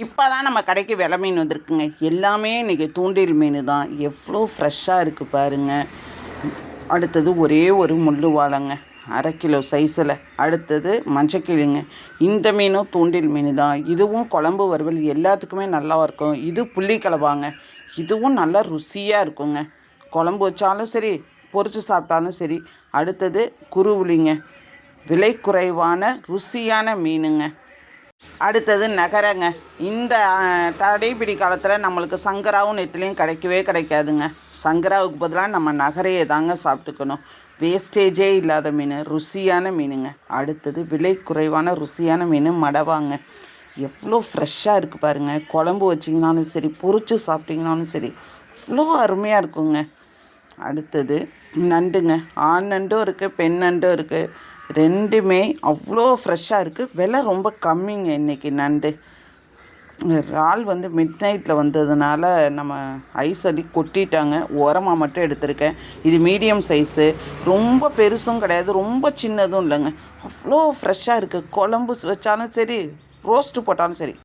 இப்போ தான் நம்ம கடைக்கு விலை மீன் வந்திருக்குங்க. எல்லாமே இன்றைக்கி தூண்டில் மீன் தான். எவ்வளோ ஃப்ரெஷ்ஷாக இருக்குது பாருங்க. அடுத்தது ஒரே ஒரு முள்ளு வாழைங்க. அரை கிலோ சைஸில் அடுத்தது மஞ்சக்கிளிங்க. இந்த மீனும் தூண்டில் மீன் தான். இதுவும் குழம்பு வறுவல் எல்லாத்துக்குமே நல்லா இருக்கும். இது புள்ளி கலவாங்க இதுவும் நல்லா ருசியாக இருக்குங்க. குழம்பு வச்சாலும் சரி பொறிச்சு சாப்பிட்டாலும் சரி. அடுத்தது குருவுளிங்க விலை குறைவான ருசியான மீனுங்க. அடுத்தது நகரங்க. இந்த தடைப்பிடி காலத்தில் நம்மளுக்கு சங்கராவும் நெத்திலையும் கிடைக்கவே கிடைக்காதுங்க. சங்கராவுக்கு பதிலாக நம்ம நகரையை தாங்க சாப்பிட்டுக்கணும். வேஸ்டேஜே இல்லாத மீன் ருசியான மீனுங்க. அடுத்தது விலை குறைவான ருசியான மீன் மடவாங்க. எவ்வளோ ஃப்ரெஷ்ஷாக இருக்குது பாருங்கள் குழம்பு வச்சிங்கனாலும் சரி பொறிச்சு சாப்பிட்டிங்கனாலும் சரி அவ்வளோ அருமையாக இருக்குங்க. அடுத்தது நண்டுங்க. ஆண் நண்டும் இருக்குது பெண் நண்டும் இருக்குது ரெண்டுமே அவ்வளோ ஃப்ரெஷ்ஷாக இருக்குது விலை ரொம்ப கம்மிங்க இன்றைக்கி நண்டு. இறால் வந்து மிட் நைட்டில் வந்ததுனால நம்ம ஐஸ் அள்ளி கொட்டிட்டாங்க. உரமாக மட்டும் எடுத்திருக்கேன். இது மீடியம் சைஸு ரொம்ப பெருசும் கிடையாது. ரொம்ப சின்னதும் இல்லைங்க. அவ்வளோ ஃப்ரெஷ்ஷாக இருக்குது குழம்பு வச்சாலும் சரி ரோஸ்ட்டு போட்டாலும் சரி.